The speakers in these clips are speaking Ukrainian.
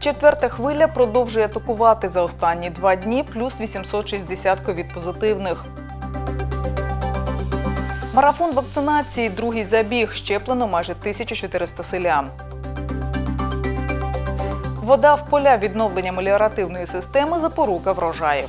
Четверта хвиля продовжує атакувати за останні два дні, плюс 860 ковід позитивних. Марафон вакцинації, другий забіг, щеплено майже 1400 селян. Вода в поля відновлення меліоративної системи запорука врожаїв.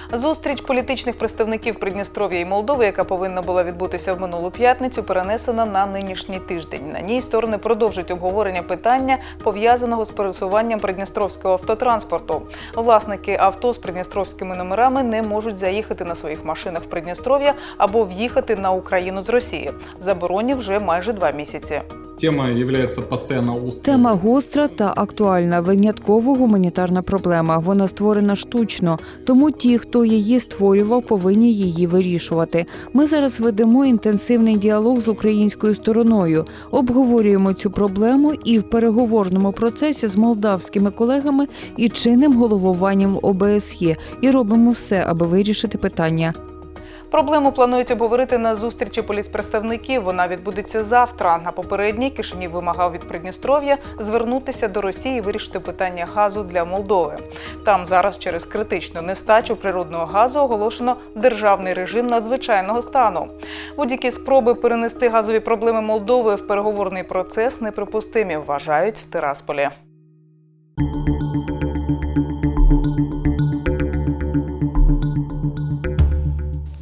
Зустріч політичних представників Придністров'я і Молдови, яка повинна була відбутися в минулу п'ятницю, перенесена на нинішній тиждень. На ній сторони продовжують обговорення питання, пов'язаного з пересуванням придністровського автотранспорту. Власники авто з придністровськими номерами не можуть заїхати на своїх машинах в Придністров'я або в'їхати на Україну з Росії. Забороні вже майже два місяці. Тема является постоянно острой. Тема гостра та актуальна. Винятково гуманітарна проблема. Вона створена штучно, тому ті, хто її створював, повинні її вирішувати. Ми зараз ведемо інтенсивний діалог з українською стороною, обговорюємо цю проблему і в переговорному процесі з молдавськими колегами і чинним головуванням ОБСЄ, і робимо все, аби вирішити питання. Проблему планують обговорити на зустрічі поліцпредставників. Вона відбудеться завтра. На попередній Кишинів вимагав від Придністров'я звернутися до Росії і вирішити питання газу для Молдови. Там зараз через критичну нестачу природного газу оголошено державний режим надзвичайного стану. Будь-які спроби перенести газові проблеми Молдови в переговорний процес неприпустимі, вважають в Тирасполі.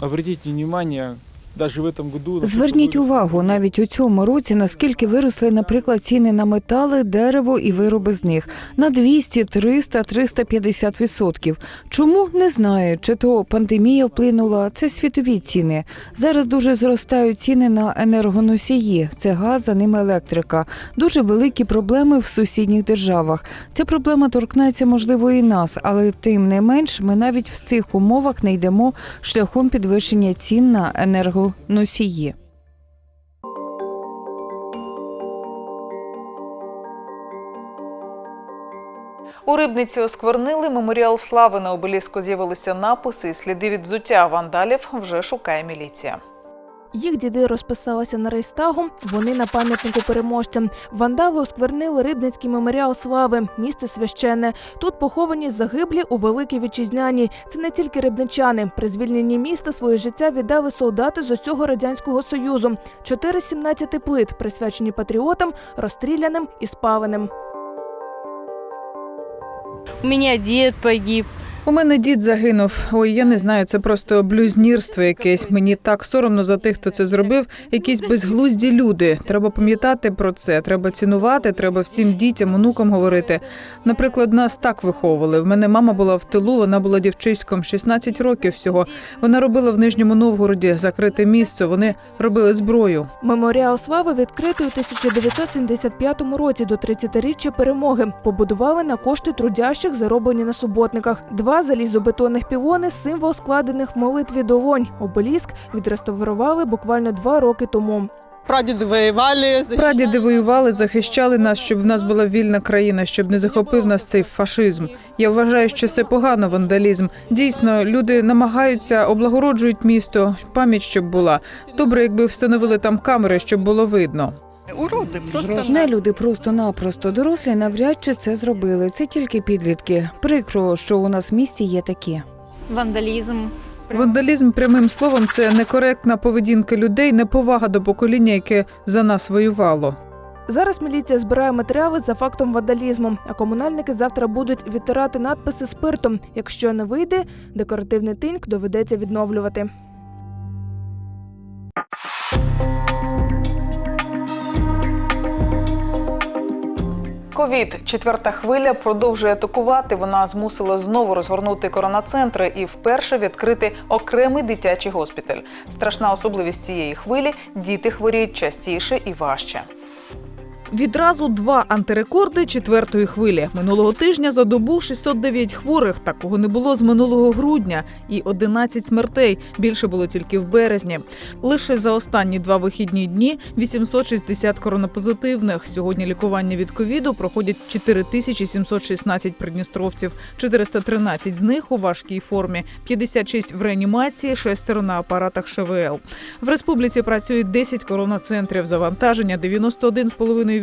Обратите внимание, даже в этом году... Зверніть увагу навіть у цьому році, наскільки виросли, наприклад, ціни на метали, дерево і вироби з них на 200, 300, 350 відсотків. Чому не знаю, чи то пандемія вплинула. Це світові ціни. Зараз дуже зростають ціни на енергоносії. Це газ, за ними електрика. Дуже великі проблеми в сусідніх державах. Ця проблема торкнеться, можливо, і нас, але тим не менш, ми навіть в цих умовах не йдемо шляхом підвищення цін на енергоносії. У Рибниці осквернили меморіал слави на обеліску з'явилися написи і сліди від взуття вандалів вже шукає міліція. Їх діди розписалися на рейстагу. Вони на пам'ятнику переможцям. Вандави осквернили Рибницький меморіал слави, місце священне. Тут поховані загиблі у великій вітчизняній. Це не тільки рибничани. При звільненні міста своє життя віддали солдати з усього радянського союзу. Чотири 17 плит присвячені патріотам, розстріляним і спаленим. У меня дед погиб. У мене дід загинув. Ой, я не знаю, це просто блюзнірство якесь. Мені так соромно за тих, хто це зробив. Якісь безглузді люди. Треба пам'ятати про це. Треба цінувати. Треба всім дітям, онукам говорити. Наприклад, нас так виховували. В мене мама була в тилу. Вона була дівчиськом 16 років всього. Вона робила в Нижньому Новгороді закрите місце. Вони робили зброю. Меморіал слави відкритий у 1975 році до 30-річчя перемоги. Побудували на кошти трудящих, зароблені на суботниках. Два залізобетонних пілони символ складених в молитві долонь. Обеліск відреставрували буквально два роки тому. Прадеды воевали. защищали. Прадіди воювали, захищали нас, щоб в нас була вільна країна, щоб не захопив нас цей фашизм. Я вважаю, що це погано вандалізм. Дійсно, люди намагаються облагороджують місто, пам'ять щоб була. Добре, якби встановили там камери, щоб було видно. Уроды, просто Не люди просто-напросто дорослі навряд чи це зробили. Це тільки підлітки. Прикро, що у нас в місті є такі. вандалізм. Вандалізм прямим словом це некоректна поведінка людей, неповага до покоління, яке за нас воювало. Зараз міліція збирає матеріали за фактом вандалізму, а комунальники завтра будуть відтирати надписи спиртом. Якщо не вийде, декоративний тиньк доведеться відновлювати. Ковід четверта хвиля продовжує атакувати. Вона змусила знову розгорнути коронацентри і вперше відкрити окремий дитячий госпіталь. Страшна особливість цієї хвилі діти хворіють частіше і важче. Відразу два антирекорди четвертої хвилі. Минулого тижня за добу 609 хворих. Такого не було з минулого грудня. І 11 смертей. Більше було тільки в березні. Лише за останні два вихідні дні 860 коронапозитивних. Сьогодні лікування від ковіду проходять 4716 придністровців. 413 з них у важкій формі, 56 в реанімації, шестеро на апаратах ШВЛ. В республіці працюють 10 коронацентрів. Завантаження 91,5%.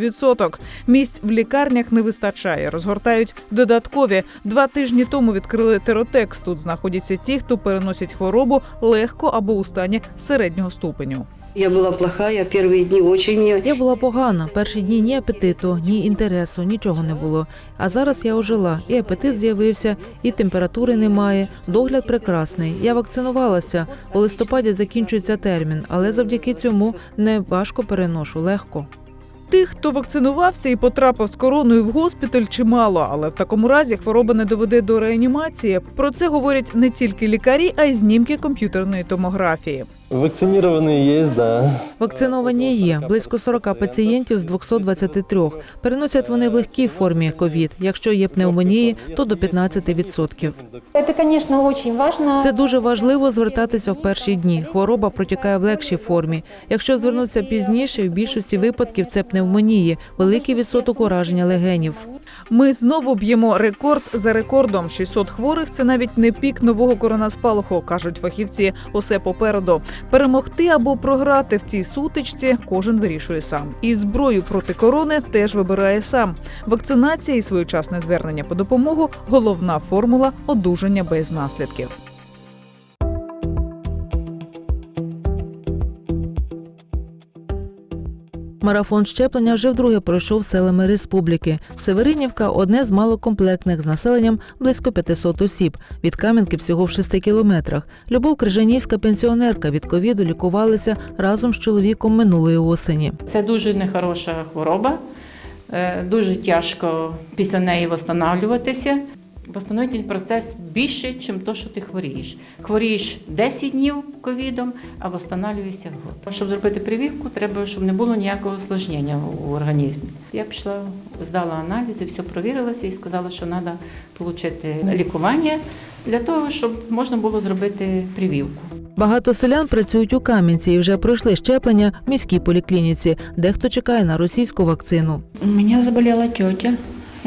Місць в лікарнях не вистачає. Розгортають додаткові. Два тижні тому відкрили теротекс. Тут знаходяться ті, хто переносять хворобу легко або у стані середнього ступеню. Я была плохая, первые дни очень мне Я була погана. Перші дні ні апетиту, ні інтересу, нічого не було. А зараз я ожила, і апетит з'явився, і температури немає. Догляд прекрасний. Я вакцинувалася. У листопаді закінчується термін, але завдяки цьому не важко переношу, легко. Тих, хто вакцинувався і потрапив з короною в госпіталь, чимало, але в такому разі хвороба не доведе до реанімації. Про це говорять не тільки лікарі, а й знімки комп'ютерної томографії. Вакцинированные есть, да. Вакциновані є близько 40 пацієнтів з 223. Переносять вони в легкій формі ковід. Якщо є пневмонії, то до 15%. Это, конечно, очень. Це дуже важливо звертатися в перші дні. Хвороба протікає в легшій формі. Якщо звернутися пізніше, в більшості випадків це пневмонії, великий відсоток ураження легенів. Ми знову б'ємо рекорд за рекордом. 600 хворих це навіть не пік нового коронаспалаху, кажуть фахівці. Усе попереду. Перемогти або програти в цій сутичці кожен вирішує сам. І зброю проти корони теж вибирає сам. Вакцинація і своєчасне звернення по допомогу головна формула одужання без наслідків. Марафон щеплення вже вдруге пройшов селами республіки. Северинівка одне з малокомплектних з населенням близько 500 осіб. Від Кам'янки всього в 6 кілометрах. Любов Крижанівська пенсіонерка від ковіду лікувалася разом з чоловіком минулої осені. Це дуже нехороша хвороба, е, дуже тяжко після неї встановлюватися. Восстановительний процес більше, ніж то, що ти хворієш. Хворієш 10 днів ковідом, а встановлюєшся год. Щоб зробити прививку, треба, щоб не було ніякого осложнення у організмі. Я пішла, здала аналізи, все провірилася і сказала, що треба отримати лікування для того, щоб можна було зробити прививку. Багато селян працюють у Кам'янці і вже пройшли щеплення в міській поліклініці. Дехто чекає на російську вакцину. У меня заболела тетя,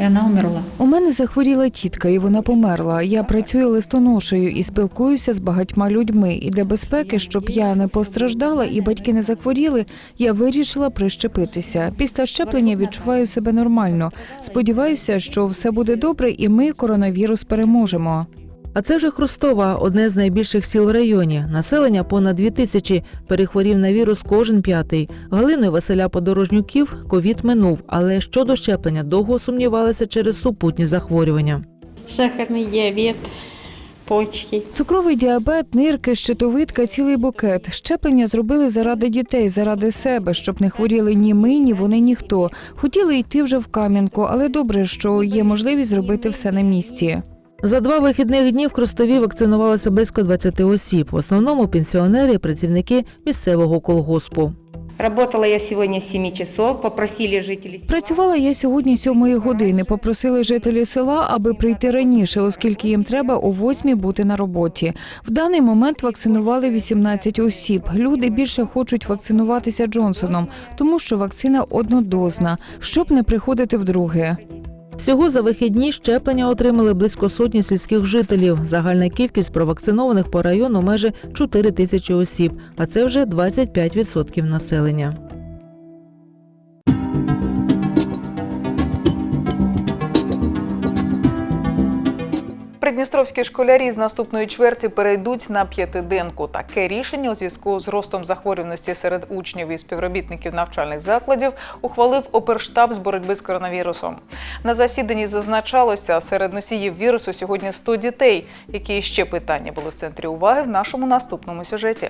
и вона умерла. У мене захворіла тітка, і вона померла. Я працюю листоношею і спілкуюся з багатьма людьми. І для безпеки, щоб я не постраждала і батьки не захворіли, я вирішила прищепитися. Після щеплення відчуваю себе нормально. Сподіваюся, що все буде добре, і ми коронавірус переможемо. А це вже Хрустова, одне з найбільших сіл в районі. Населення понад дві тисячі. Перехворів на вірус кожен п'ятий. Галини Василя Подорожнюків ковід минув, але щодо щеплення довго сумнівалися через супутні захворювання. Сахарный диабет, почки. Цукровий діабет, нирки, щитовидка, цілий букет. Щеплення зробили заради дітей, заради себе, щоб не хворіли ні ми, ні вони, ніхто. Хотіли йти вже в Кам'янку, але добре, що є можливість зробити все на місці. За два вихідних дні в Хрустові вакцинувалося близько 20 осіб. В основному пенсіонери і працівники місцевого колгоспу. Работала я сегодня с 7 часов, попросили жителей... Працювала я сьогодні сьомої години. Попросили жителі села, аби прийти раніше, оскільки їм треба о восьмій бути на роботі. В даний момент вакцинували 18 осіб. Люди більше хочуть вакцинуватися Джонсоном, тому що вакцина однодозна, щоб не приходити вдруге. Всього за вихідні щеплення отримали близько сотні сільських жителів. Загальна кількість провакцинованих по району майже 4 тисячі осіб, а це вже 25% населення. Придністровські школярі з наступної чверті перейдуть на п'ятиденку. Таке рішення у зв'язку з ростом захворюваності серед учнів і співробітників навчальних закладів ухвалив оперштаб з боротьби з коронавірусом. На засіданні зазначалося, серед носіїв вірусу сьогодні 100 дітей. Які ще питання були в центрі уваги в нашому наступному сюжеті.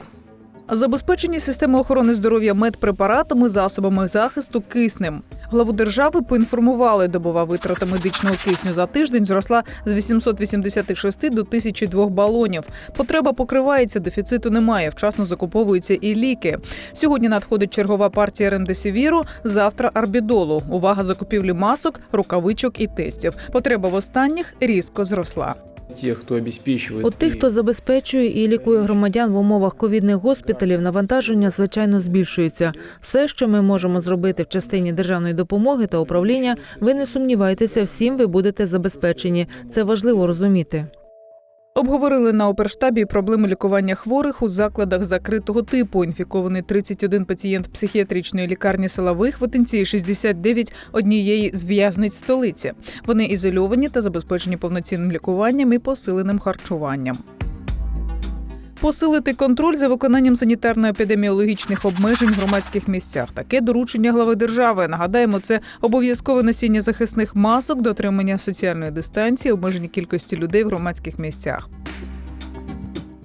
Забезпечені системи охорони здоров'я медпрепаратами, засобами захисту, киснем. Главу держави поінформували, добова витрата медичного кисню за тиждень зросла з 886 до 1002 балонів. Потреба покривається, дефіциту немає. Вчасно закуповуються і ліки. Сьогодні надходить чергова партія ремдесивіру, завтра арбідолу. Увага закупівлі масок, рукавичок і тестів. Потреба в останніх різко зросла. Тех, хто обеспечивает... От тих, хто забезпечує і лікує громадян в умовах ковідних госпіталів, навантаження звичайно збільшується. Все, що ми можемо зробити в частині державної допомоги та управління, ви не сумнівайтеся, всім ви будете забезпечені. Це важливо розуміти. Обговорили на оперштабі проблеми лікування хворих у закладах закритого типу. Інфікований 31 пацієнт психіатричної лікарні села Вихватинці і 69 однієї з в'язниць столиці. Вони ізольовані та забезпечені повноцінним лікуванням і посиленим харчуванням. Посилити контроль за виконанням санітарно-епідеміологічних обмежень в громадських місцях. Таке доручення глави держави. Нагадаємо, це обов'язкове носіння захисних масок, дотримання соціальної дистанції, обмеження кількості людей в громадських місцях.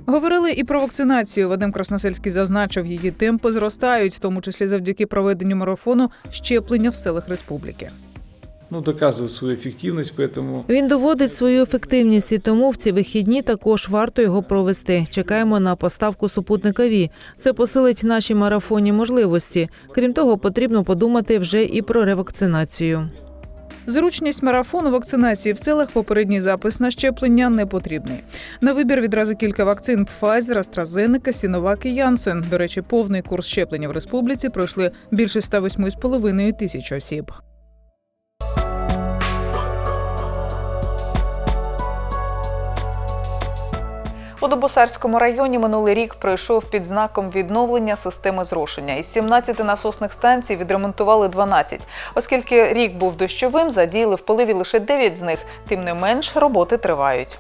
Говорили і про вакцинацію. Вадим Красносельський зазначив, її темпи зростають, в тому числі завдяки проведенню марафону щеплення в селах республіки Ну, доказывает свою эффективность, поэтому... Він доводить свою ефективність, і тому в ці вихідні також варто його провести. Чекаємо на поставку супутника ВІ. Це посилить наші марафонні можливості. Крім того, потрібно подумати вже і про ревакцинацію. Зручність марафону вакцинації в селах попередній запис на щеплення не потрібний. На вибір відразу кілька вакцин Pfizer, AstraZeneca, Sinovac і Janssen. До речі, повний курс щеплення в республіці пройшли більше 108,5 тисяч осіб. У Добосарському районі минулий рік пройшов під знаком відновлення системи зрошення. Із 17 насосних станцій відремонтували 12. Оскільки рік був дощовим, задіяли в поливі лише 9 з них. Тим не менш, роботи тривають.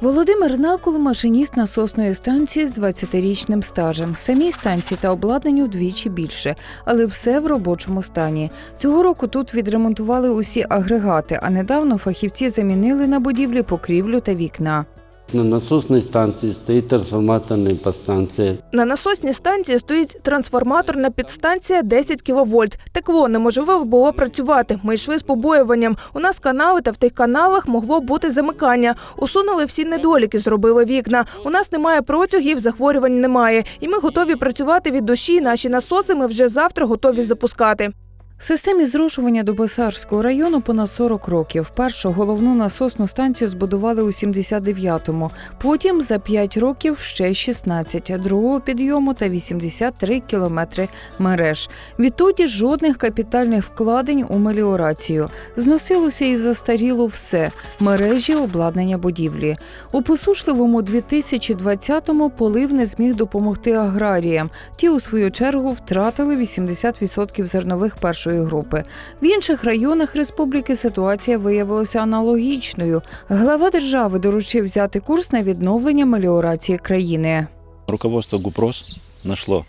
Володимир Накул – машиніст насосної станції з 20-річним стажем. Самій станції та обладнанню вдвічі більше, але все в робочому стані. Цього року тут відремонтували усі агрегати, а недавно фахівці замінили на будівлі покрівлю та вікна. На насосной станции стоит трансформаторная подстанция. На насосній станції стоїть трансформаторна підстанція 10 кВт. Текло неможливо було працювати. Ми йшли з побоюванням. У нас канали та в тих каналах могло бути замикання. Усунули всі недоліки, зробили вікна. У нас немає протягів, захворювань немає. І ми готові працювати від душі. Наші насоси ми вже завтра готові запускати. Системі зрошування Добосарського району понад 40 років. Першу головну насосну станцію збудували у 79-му, потім за 5 років ще 16, другого підйому та 83 кілометри мереж. Відтоді жодних капітальних вкладень у меліорацію. Зносилося і застаріло все – мережі, обладнання будівлі. У посушливому 2020-му полив не зміг допомогти аграріям. Ті, у свою чергу, втратили 80% зернових першої групи. В інших районах республіки ситуація виявилася аналогічною. Глава держави доручив взяти курс на відновлення меліорації країни. Руководство ГУПРОС нашло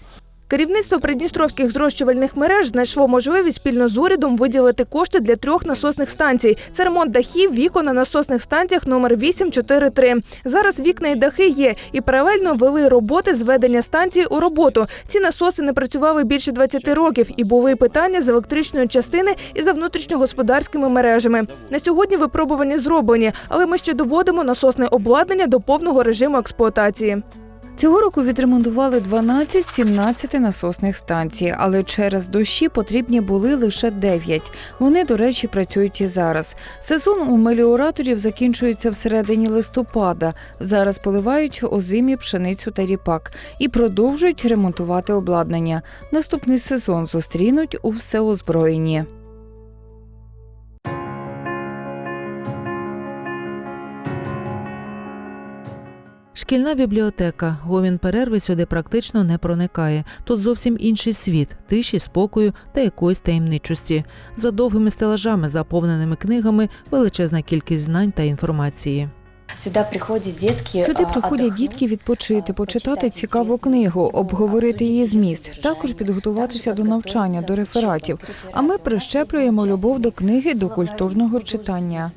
Керівництво придністровських зрощувальних мереж знайшло можливість спільно з урядом виділити кошти для трьох насосних станцій. Це ремонт дахів, вікон на насосних станціях номер 843. Зараз вікна і дахи є, і паралельно вели роботи з введення станції у роботу. Ці насоси не працювали більше 20 років, і були питання з електричної частини і за внутрішньогосподарськими мережами. На сьогодні випробування зроблені, але ми ще доводимо насосне обладнання до повного режиму експлуатації. Цього року відремонтували 12 з 17 насосних станцій, але через дощі потрібні були лише 9. Вони, до речі, працюють і зараз. Сезон у меліораторів закінчується всередині листопада. Зараз поливають озимі пшеницю та ріпак і продовжують ремонтувати обладнання. Наступний сезон зустрінуть у всеозброєнні. Шкільна бібліотека. Гомін перерви сюди практично не проникає. Тут зовсім інший світ, тиші, спокою та якоїсь таємничості. За довгими стелажами, заповненими книгами, величезна кількість знань та інформації. Сюди приходять дітки. Сюди приходять дітки відпочити, почитати цікаву книгу, обговорити її зміст, також підготуватися до навчання, до рефератів. А ми прищеплюємо любов до книги, до культурного читання.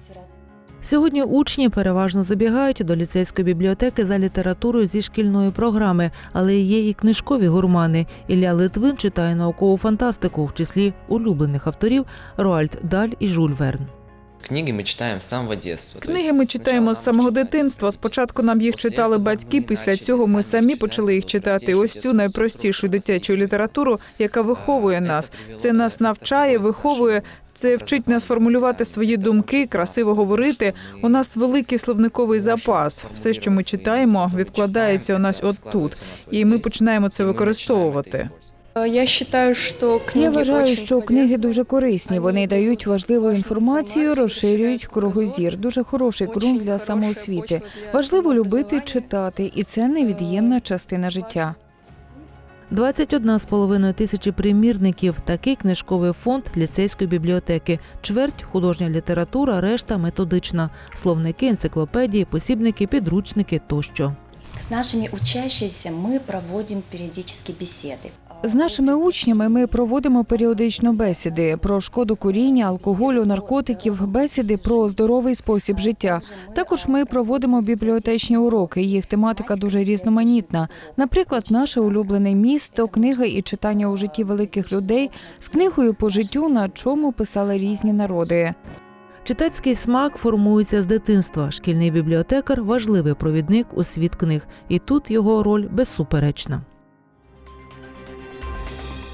Сьогодні учні переважно забігають до ліцейської бібліотеки за літературою зі шкільної програми, але є і книжкові гурмани. Ілля Литвин читає наукову фантастику, в числі улюблених авторів Роальд Даль і Жюль Верн. Книги ми читаємо з самого дитинства. Книги ми читаємо з самого дитинства. Спочатку нам їх читали батьки. Після цього ми самі почали їх читати. Ось цю найпростішу дитячу літературу, яка виховує нас. Це нас навчає, виховує. Це вчить нас формулювати свої думки, красиво говорити. У нас великий словниковий запас. Все, що ми читаємо, відкладається у нас от тут, і ми починаємо це використовувати. Я считаю, что книги Я вважаю, що книги дуже корисні. Вони дають важливу інформацію, розширюють кругозір. Дуже хороший ґрунт для самоосвіти. Важливо любити читати, і це невід'ємна частина життя. 21,5 тисячі примірників – такий книжковий фонд ліцейської бібліотеки. Чверть – художня література, решта – методична. Словники, енциклопедії, посібники, підручники тощо. С нашими учащимися мы проводим периодически беседы. З нашими учнями ми проводимо періодично бесіди про шкоду куріння, алкоголю, наркотиків, бесіди про здоровий спосіб життя. Також ми проводимо бібліотечні уроки. Їх тематика дуже різноманітна. Наприклад, наше улюблене місто, книга і читання у житті великих людей з книгою по життю, на чому писали різні народи. Читацький смак формується з дитинства. Шкільний бібліотекар – важливий провідник у світ книг. І тут його роль безсуперечна.